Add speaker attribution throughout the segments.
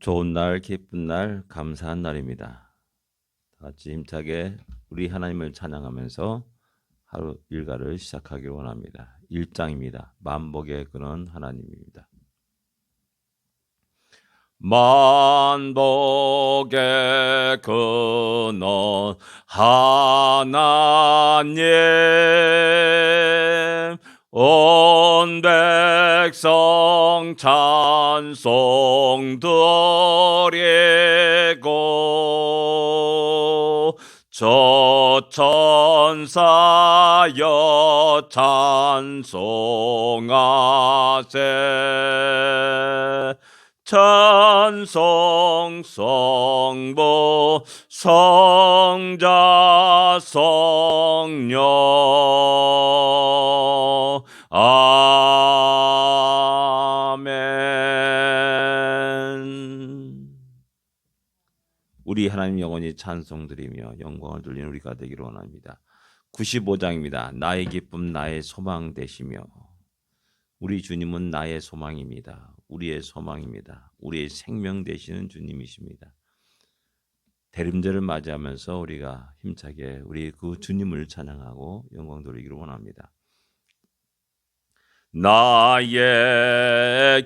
Speaker 1: 좋은 날, 기쁜 날, 감사한 날입니다. 다 같이 힘차게 우리 하나님을 찬양하면서 하루 일과를 시작하기 원합니다. 1장입니다. 만복의 근원 하나님입니다. 만복의 근원 하나님 온 백성 찬송 드리고 저 천사여 찬송하세 찬송 성부 성자 성령 아멘. 우리 하나님 영원히 찬송드리며 영광을 돌리는 우리가 되기를 원합니다. 95장입니다. 나의 기쁨 나의 소망 되시며 우리 주님은 나의 소망입니다. 우리의 소망입니다. 우리의 생명 되시는 주님이십니다. 대림절을 맞이하면서 우리가 힘차게 우리 그 주님을 찬양하고 영광 돌리기를 원합니다. 나의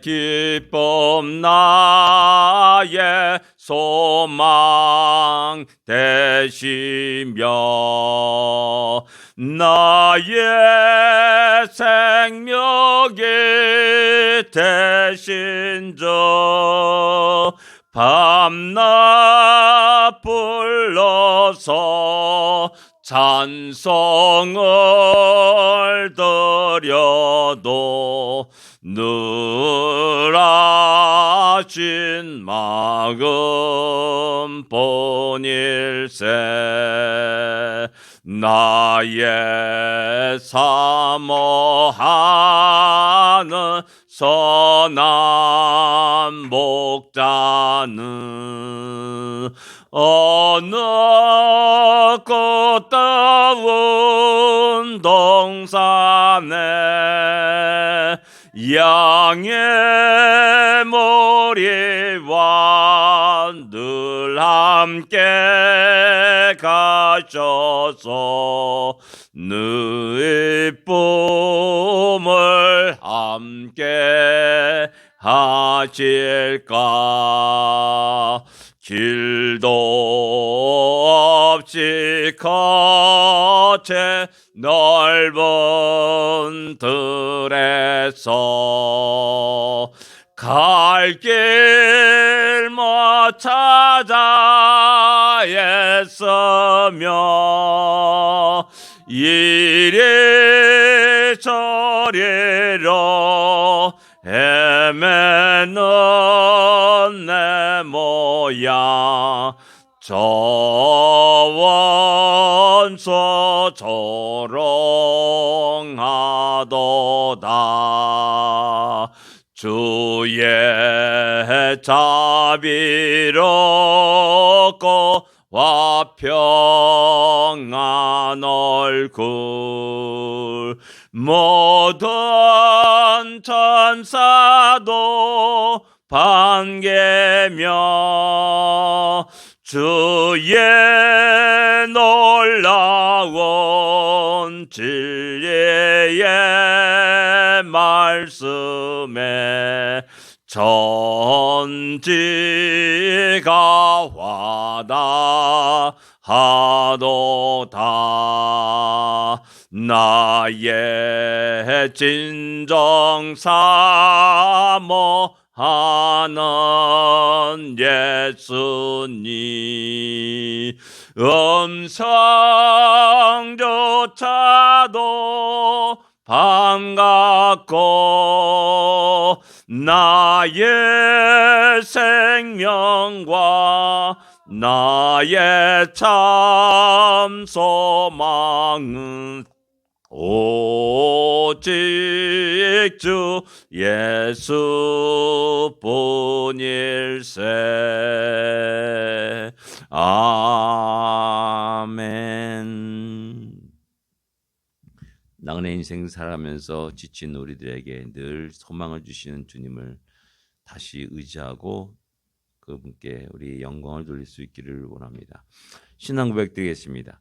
Speaker 1: 기쁨 나의 소망 되시며 나의 생명이 되신 주 밤낮 불러서 찬송을 드려도 늘 아신 마음 본일세. 나의 사모하는 선한 목자는 어느 꽃다운 동산에 양의 머리와 늘 함께 가셔서 늘 뿜을 함께 하실까 넓은 들에서 갈길 못 찾아 애쓰며 이리 저리로 헤매는 내 모양 저 원소 조롱하도다. 주의 자비롭고 화평한 얼굴 모든 천사도 반개며 주의 놀라운 진리의 말씀에 전지가 와다하도다. 나의 진정 사모 하는 예수님 음성조차도 반갑고 나의 생명과 나의 참 소망은 오직 주 예수 뿐일세 아멘 나그네 인생 살아가면서 지친 우리들에게 늘 소망을 주시는 주님을 다시 의지하고 그분께 우리 영광을 돌릴 수 있기를 원합니다. 신앙 고백 드리겠습니다.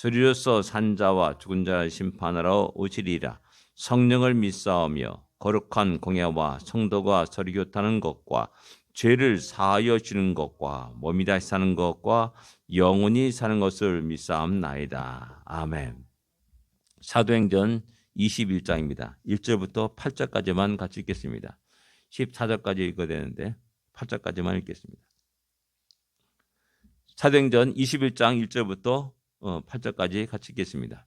Speaker 1: 저리로서 산자와 죽은 자를 심판하러 오시리라 성령을 믿사오며 거룩한 공예와 성도가 서리교 타는 것과 죄를 사하여 주는 것과 몸이 다시 사는 것과 영원히 사는 것을 믿사옵나이다. 아멘. 사도행전 21장입니다. 1절부터 8절까지만 같이 읽겠습니다. 14절까지 읽어야 되는데 8절까지만 읽겠습니다. 사도행전 21장 1절부터 8절까지 같이 읽겠습니다.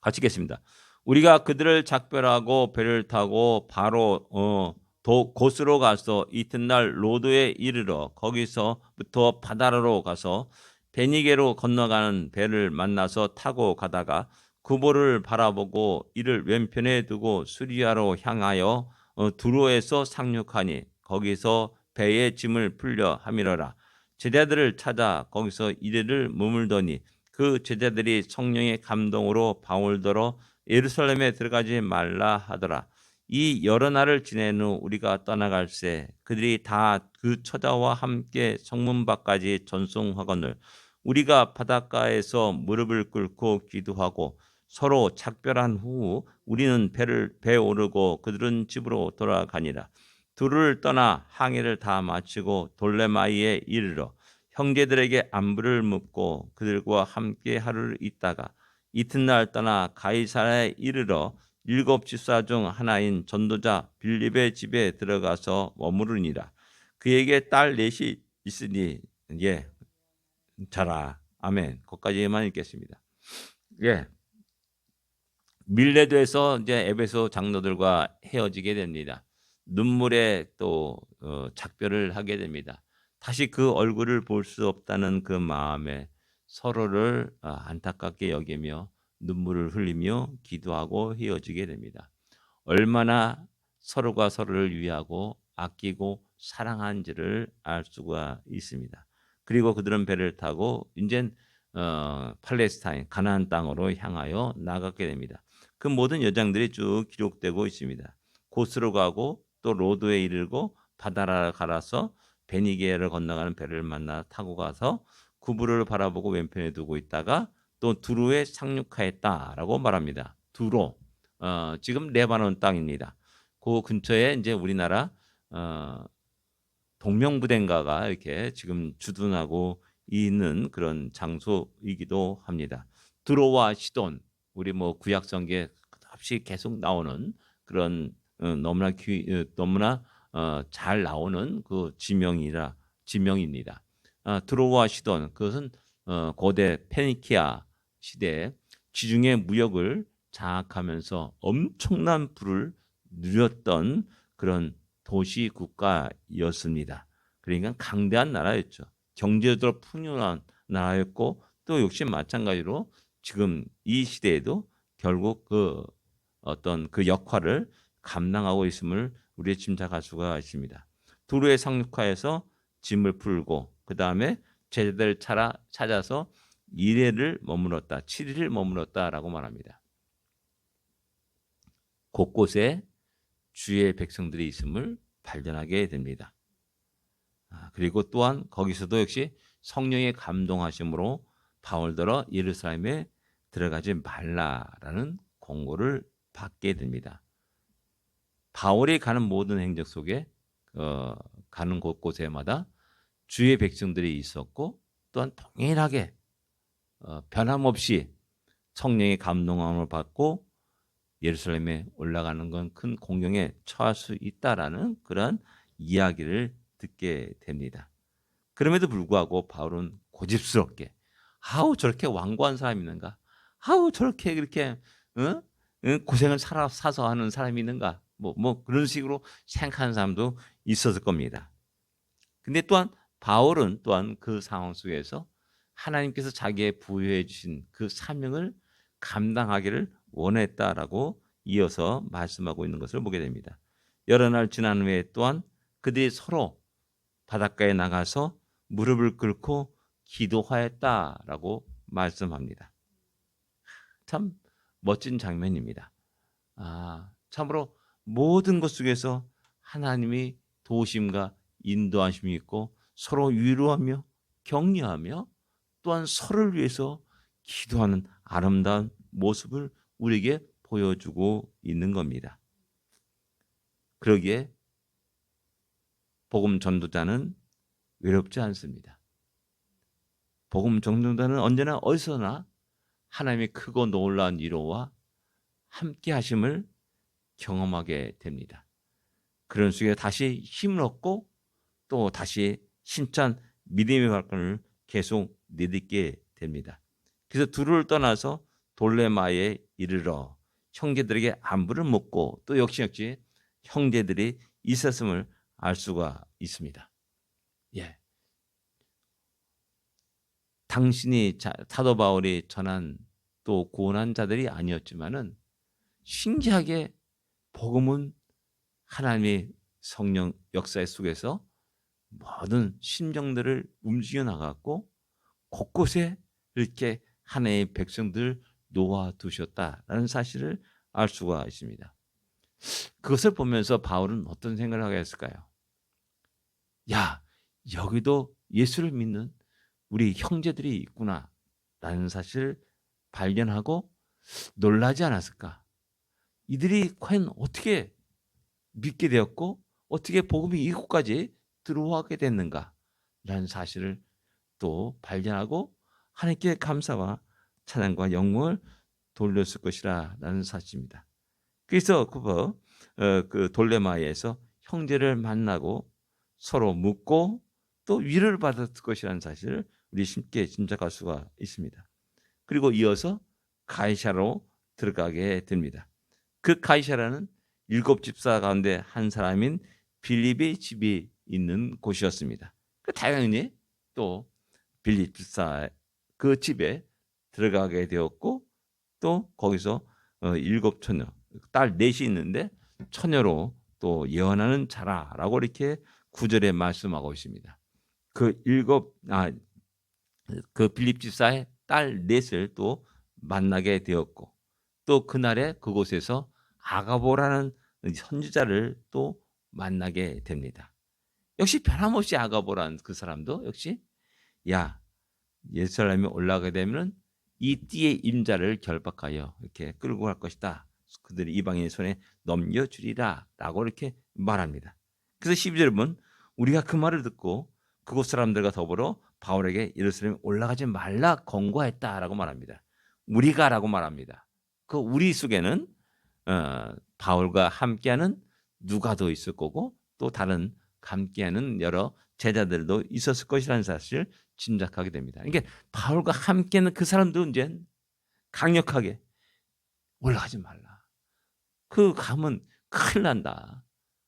Speaker 1: 같이 읽겠습니다. 우리가 그들을 작별하고 배를 타고 바로 어, 도, 곳으로 가서 이튿날 로드에 이르러 거기서부터 바다로 가서 베니게로 건너가는 배를 만나서 타고 가다가 구보를 바라보고 이를 왼편에 두고 수리아로 향하여 어, 두로에서 상륙하니 거기서 배의 짐을 풀려 함이러라 제자들을 찾아 거기서 이래를 머물더니 그 제자들이 성령의 감동으로 바울더러 예루살렘에 들어가지 말라 하더라. 이 여러 날을 지낸 후 우리가 떠나갈새 그들이 다 그 처자와 함께 성문 밖까지 전송하거늘 우리가 바닷가에서 무릎을 꿇고 기도하고 서로 작별한 후 우리는 배를 배 오르고 그들은 집으로 돌아가니라 둘을 떠나 항해를 다 마치고 돌레마이에 이르러 형제들에게 안부를 묻고 그들과 함께 하루를 있다가 이튿날 떠나 가이사라에 이르러 일곱 집사 중 하나인 전도자 빌립의 집에 들어가서 머무르니라. 그에게 딸 넷이 있으니 예 자라 아멘. 거기까지만 읽겠습니다. 예 밀레도에서 이제 에베소 장로들과 헤어지게 됩니다. 눈물에 또 어, 작별을 하게 됩니다. 다시 그 얼굴을 볼 수 없다는 그 마음에 서로를 어, 안타깝게 여기며 눈물을 흘리며 기도하고 헤어지게 됩니다. 얼마나 서로가 서로를 위하고 아끼고 사랑한지를 알 수가 있습니다. 그리고 그들은 배를 타고 이제 어, 팔레스타인 가나안 땅으로 향하여 나가게 됩니다. 그 모든 여정들이 쭉 기록되고 있습니다. 고스로 가고 또 로드에 이르고 바다라 갈아서 베니게를 건너가는 배를 만나 타고 가서 구부를 바라보고 왼편에 두고 있다가 또 두루에 상륙하였다라고 말합니다. 두로 어, 지금 레바논 땅입니다. 그 근처에 이제 우리나라 어, 동명부대인가가 이렇게 지금 주둔하고 있는 그런 장소이기도 합니다. 두로와 시돈 우리 뭐 구약 성경에 없이 계속 나오는 그런 어, 너무나 귀, 어, 너무나 어, 잘 나오는 그 지명이라 지명입니다. 아, 두로와 시돈 그것은 어, 고대 페니키아 시대에 지중해 무역을 장악하면서 엄청난 부를 누렸던 그런 도시 국가였습니다. 그러니까 강대한 나라였죠. 경제적으로 풍요한 나라였고 또 역시 마찬가지로 지금 이 시대에도 결국 그 어떤 그 역할을 감당하고 있음을 우리의 짐작할 수가 있습니다. 두루의 상륙하에서 짐을 풀고 그 다음에 제자들 찾아, 찾아서 1회를 머물렀다. 7일을 머물렀다라고 말합니다. 곳곳에 주의 백성들이 있음을 발견하게 됩니다. 아, 그리고 또한 거기서도 역시 성령의 감동하심으로 바울더러 예루살렘에 들어가지 말라라는 공고를 받게 됩니다. 바울이 가는 모든 행적 속에 어, 가는 곳곳에마다 주의 백성들이 있었고 또한 동일하게 어, 변함없이 성령의 감동함을 받고 예루살렘에 올라가는 건 큰 공경에 처할 수 있다라는 그런 이야기를 듣게 됩니다. 그럼에도 불구하고 바울은 고집스럽게 아우 저렇게 완고한 사람이 있는가? 아우 저렇게 그렇게 어? 고생을 살아 사서 하는 사람이 있는가? 뭐, 뭐 그런 식으로 생각하는 사람도 있었을 겁니다. 근데 또한 바울은 또한 그 상황 속에서 하나님께서 자기의 부여해 주신 그 사명을 감당하기를 원했다라고 이어서 말씀하고 있는 것을 보게 됩니다. 여러 날 지난 후에 또한 그들이 서로 바닷가에 나가서 무릎을 꿇고 기도하였다라고 말씀합니다. 참 멋진 장면입니다. 아, 참으로 모든 것 속에서 하나님이 도우심과 인도하심이 있고 서로 위로하며 격려하며 또한 서로를 위해서 기도하는 아름다운 모습을 우리에게 보여주고 있는 겁니다. 그러기에 복음 전도자는 외롭지 않습니다. 복음 전도자는 언제나 어디서나 하나님의 크고 놀라운 위로와 함께 하심을 경험하게 됩니다. 그런 속에 다시 힘을 얻고 또 다시 신찬 믿음의 발걸음을 계속 내딛게 됩니다. 그래서 둘을 떠나서 돌레마에 이르러 형제들에게 안부를 묻고 또 역시 역시 형제들이 있었음을 알 수가 있습니다. 예. 당신이 자, 사도 바울이 전한 또 구원한 자들이 아니었지만은 신기하게 복음은 하나님의 성령 역사 속에서 모든 심정들을 움직여 나갔고 곳곳에 이렇게 하나님의 백성들 놓아 두셨다라는 사실을 알 수가 있습니다. 그것을 보면서 바울은 어떤 생각을 하게 했을까요? 야, 여기도 예수를 믿는 우리 형제들이 있구나라는 사실을 발견하고 놀라지 않았을까? 이들이 과연 어떻게 믿게 되었고 어떻게 복음이 이곳까지 들어오게 됐는가라는 사실을 또 발견하고 하나님께 감사와 찬양과 영광을 돌렸을 것이라는 사실입니다. 그래서 그, 어, 그 돌레마에서 형제를 만나고 서로 묻고 또 위를 받았을 것이라는 사실을 우리 쉽게 짐작할 수가 있습니다. 그리고 이어서 가이샤로 들어가게 됩니다. 그 가이샤라는 일곱 집사 가운데 한 사람인 빌립의 집이 있는 곳이었습니다. 그 당연히 또 빌립 집사 그 집에 들어가게 되었고 또 거기서 어, 일곱 처녀 딸 넷이 있는데 처녀로 또 예언하는 자라라고 이렇게 구절에 말씀하고 있습니다. 그 일곱 아그 빌립 집사의 딸 넷을 또 만나게 되었고 또 그날에 그곳에서 아가보라는 선지자를 또 만나게 됩니다. 역시 변함없이 아가보라는 그 사람도 역시 야 예루살렘에 올라가게 되면은 이 띠의 임자를 결박하여 이렇게 끌고 갈 것이다. 그들이 이방인의 손에 넘겨주리라라고 이렇게 말합니다. 그래서 12절 보 우리가 그 말을 듣고 그곳 사람들과 더불어 바울에게 예루살렘에 올라가지 말라 권고했다라고 말합니다. 우리가라고 말합니다. 그 우리 속에는 어, 바울과 함께하는 누가도 있을 거고 또 다른 함께하는 여러 제자들도 있었을 것이라는 사실을 짐작하게 됩니다. 그러니까 바울과 함께하는 그 사람도 이제 강력하게 올라가지 말라. 그 가면 큰일 난다.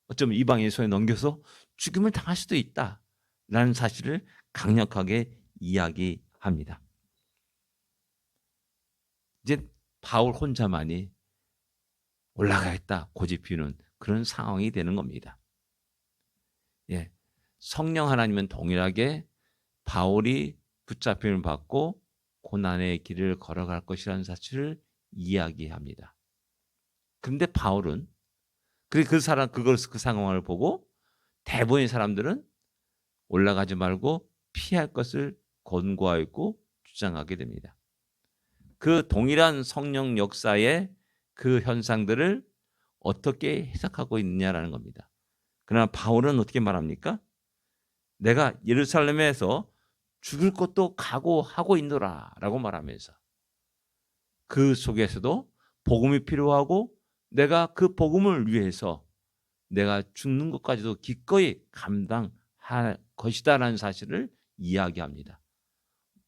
Speaker 1: 어쩌면 이방의 손에 넘겨서 죽임을 당할 수도 있다. 라는 사실을 강력하게 이야기합니다. 이제 바울 혼자만이 올라가겠다 고집 피우는 그런 상황이 되는 겁니다. 예. 성령 하나님은 동일하게 바울이 붙잡힘을 받고 고난의 길을 걸어갈 것이라는 사실을 이야기합니다. 그런데 바울은 그, 그 사람 그걸 그 상황을 보고 대부분의 사람들은 올라가지 말고 피할 것을 권고하고 주장하게 됩니다. 그 동일한 성령 역사의 그 현상들을 어떻게 해석하고 있느냐라는 겁니다. 그러나 바울은 어떻게 말합니까? 내가 예루살렘에서 죽을 것도 각오하고 있노라 라고 말하면서 그 속에서도 복음이 필요하고 내가 그 복음을 위해서 내가 죽는 것까지도 기꺼이 감당할 것이다라는 사실을 이야기합니다.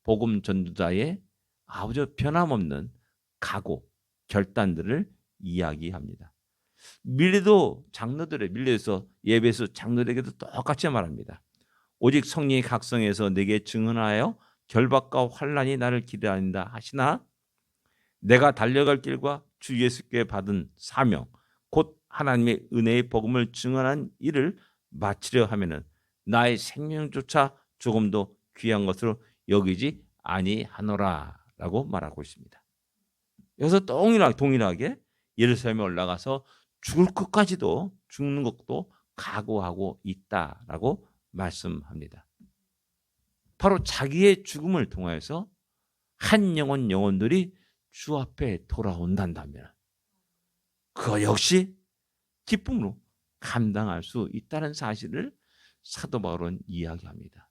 Speaker 1: 복음 전도자의 아주 변함없는 각오, 결단들을 이야기합니다. 밀레도 장로들의 밀레에서 예배에서 장로들에게도 똑같이 말합니다. 오직 성령이 각성해서 내게 증언하여 결박과 환란이 나를 기다린다 하시나 내가 달려갈 길과 주 예수께 받은 사명 곧 하나님의 은혜의 복음을 증언한 일을 마치려 하면은 나의 생명조차 조금도 귀한 것으로 여기지 아니하노라라고 말하고 있습니다. 여기서 동일하게, 동일하게 예루살렘에 올라가서 죽을 것까지도 죽는 것도 각오하고 있다라고 말씀합니다. 바로 자기의 죽음을 통하여서 한 영혼 영혼들이 주 앞에 돌아온단다면 그거 역시 기쁨으로 감당할 수 있다는 사실을 사도 바울은 이야기합니다.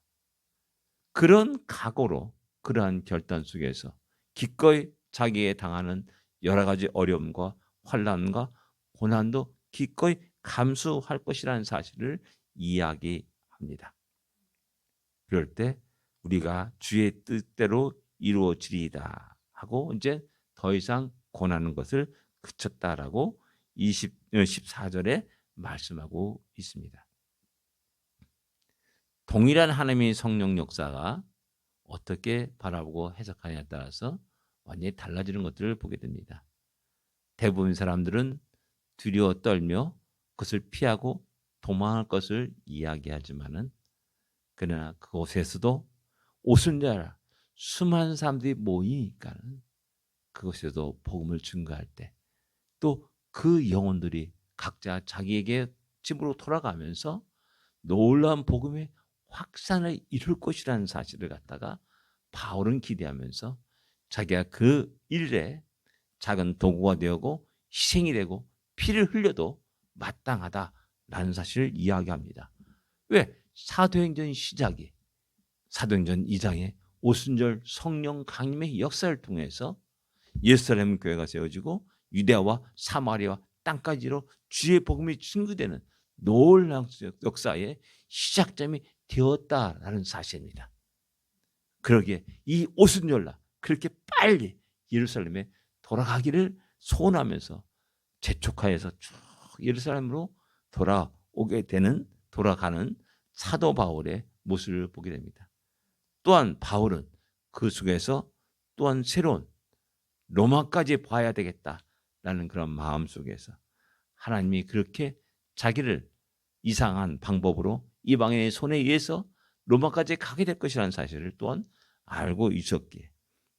Speaker 1: 그런 각오로 그러한 결단 속에서 기꺼이 자기에 당하는 여러 가지 어려움과 환란과 고난도 기꺼이 감수할 것이라는 사실을 이야기합니다. 그럴 때 우리가 주의 뜻대로 이루어지리이다 하고 이제 더 이상 권하는 것을 그쳤다라고 20, 14절에 말씀하고 있습니다. 동일한 하나님의 성령 역사가 어떻게 바라보고 해석하냐에 따라서 완전히 달라지는 것들을 보게 됩니다. 대부분 사람들은 두려워 떨며 그것을 피하고 도망할 것을 이야기하지만은 그러나 그곳에서도 오순절 수많은 사람들이 모이니까는 그곳에도 복음을 증거할 때 또 그 영혼들이 각자 자기에게 집으로 돌아가면서 놀라운 복음의 확산을 이룰 것이라는 사실을 갖다가 바울은 기대하면서 자기가 그 일에 작은 도구가 되고 희생이 되고 피를 흘려도 마땅하다라는 사실을 이야기합니다. 왜? 사도행전 시작이 사도행전 2장에 오순절 성령 강림의 역사를 통해서 예루살렘 교회가 세워지고 유대와 사마리아 땅까지로 주의 복음이 증거되는 놀라운 역사의 시작점이 되었다라는 사실입니다. 그러기에 이 오순절날 그렇게 빨리 예루살렘에 돌아가기를 소원하면서 재촉하여서 쭉 예루살렘으로 돌아오게 되는 돌아가는 사도 바울의 모습을 보게 됩니다. 또한 바울은 그 속에서 또한 새로운 로마까지 봐야 되겠다라는 그런 마음 속에서 하나님이 그렇게 자기를 이상한 방법으로 이방인의 손에 의해서 로마까지 가게 될 것이라는 사실을 또한 알고 있었기에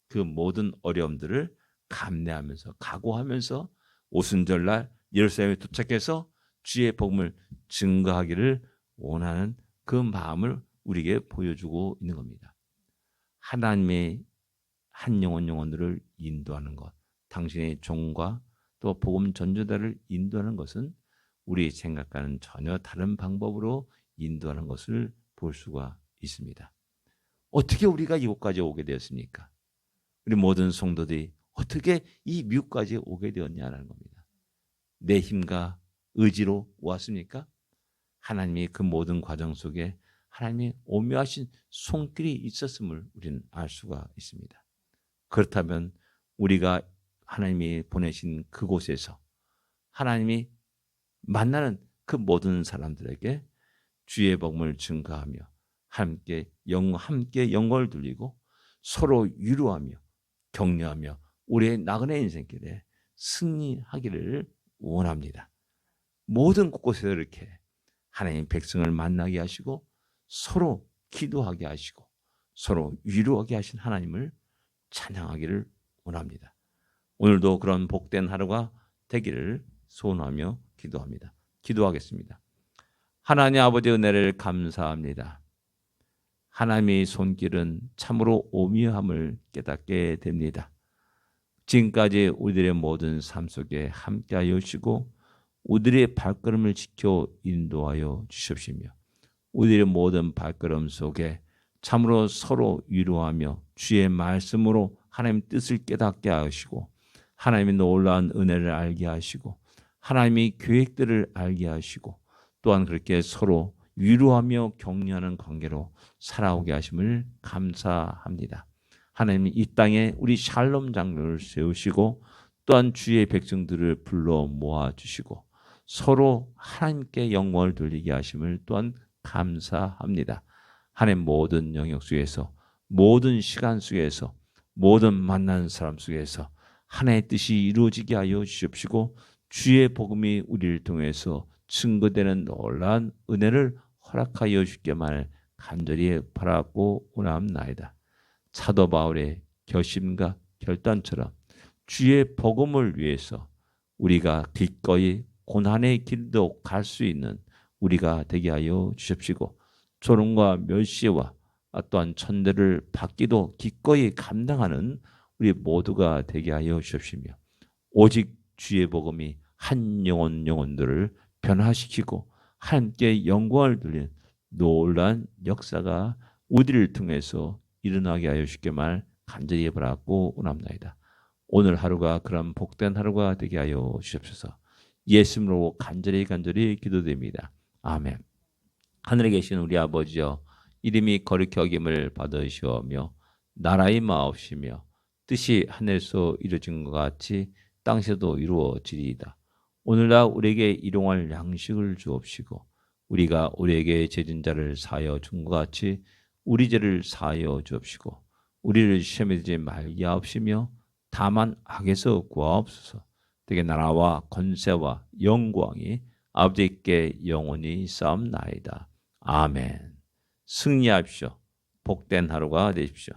Speaker 1: 그 모든 어려움들을 감내하면서 각오하면서 오순절날 예루살렘에 도착해서 주의 복음을 증거하기를 원하는 그 마음을 우리에게 보여주고 있는 겁니다. 하나님의 한 영혼 영혼들을 인도하는 것, 당신의 종과 또 복음 전조자를 인도하는 것은 우리 생각과는 전혀 다른 방법으로 인도하는 것을 볼 수가 있습니다. 어떻게 우리가 이곳까지 오게 되었습니까? 우리 모든 성도들이 어떻게 이 미국까지 오게 되었냐는 겁니다. 내 힘과 의지로 왔습니까? 하나님이 그 모든 과정 속에 하나님의 오묘하신 손길이 있었음을 우리는 알 수가 있습니다. 그렇다면 우리가 하나님이 보내신 그곳에서 하나님이 만나는 그 모든 사람들에게 주의 복음을 증거하며 함께 영 함께 영광을 돌리고 서로 위로하며 격려하며 우리의 나그네 인생길에 승리하기를 원합니다. 모든 곳곳에서 이렇게 하나님 백성을 만나게 하시고 서로 기도하게 하시고 서로 위로하게 하신 하나님을 찬양하기를 원합니다. 오늘도 그런 복된 하루가 되기를 소원하며 기도합니다. 기도하겠습니다. 하나님 아버지 은혜를 감사합니다. 하나님의 손길은 참으로 오묘함을 깨닫게 됩니다. 지금까지 우리들의 모든 삶 속에 함께하여 주시고 우리들의 발걸음을 지켜 인도하여 주십시며 우리들의 모든 발걸음 속에 참으로 서로 위로하며 주의 말씀으로 하나님 뜻을 깨닫게 하시고 하나님의 놀라운 은혜를 알게 하시고 하나님의 계획들을 알게 하시고 또한 그렇게 서로 위로하며 격려하는 관계로 살아오게 하심을 감사합니다. 하나님이 이 땅에 우리 샬롬 장로를 세우시고 또한 주의 백성들을 불러 모아 주시고 서로 하나님께 영광을 돌리게 하심을 또한 감사합니다. 하나님 모든 영역 속에서 모든 시간 속에서 모든 만난 사람 속에서 하나님의 뜻이 이루어지게 하여 주십시고 주의 복음이 우리를 통해서 증거되는 놀라운 은혜를 허락하여 주께만 간절히 바라고 원합나이다. 사도 바울의 결심과 결단처럼 주의 복음을 위해서 우리가 기꺼이 고난의 길도 갈 수 있는 우리가 되게 하여 주십시고 조롱과 멸시와 또한 천대를 받기도 기꺼이 감당하는 우리 모두가 되게 하여 주십시며 오직 주의 복음이 한 영혼 영혼들을 변화시키고 함께 영광을 돌린 놀란 역사가 우리를 통해서 일어나게 하여 주시기만 간절히 바라고 원합나이다. 오늘 하루가 그런 복된 하루가 되게 하여 주옵소서. 예수님으로 간절히 간절히 기도됩니다. 아멘. 하늘에 계신 우리 아버지여 이름이 거룩히 여김을 받으시오며 나라의 마옵시며 뜻이 하늘에서 이루어진 것 같이 땅에서도 이루어지리이다. 오늘날 우리에게 일용할 양식을 주옵시고 우리가 우리에게 죄진 자를 사하여 준 것 같이 우리 죄를 사하여 주옵시고 우리를 시험에 들지 말게 하옵시며 다만 악에서 구하옵소서. 되게 나라와 권세와 영광이 아버지께 영원히 싸움나이다. 아멘. 승리하십시오. 복된 하루가 되십시오.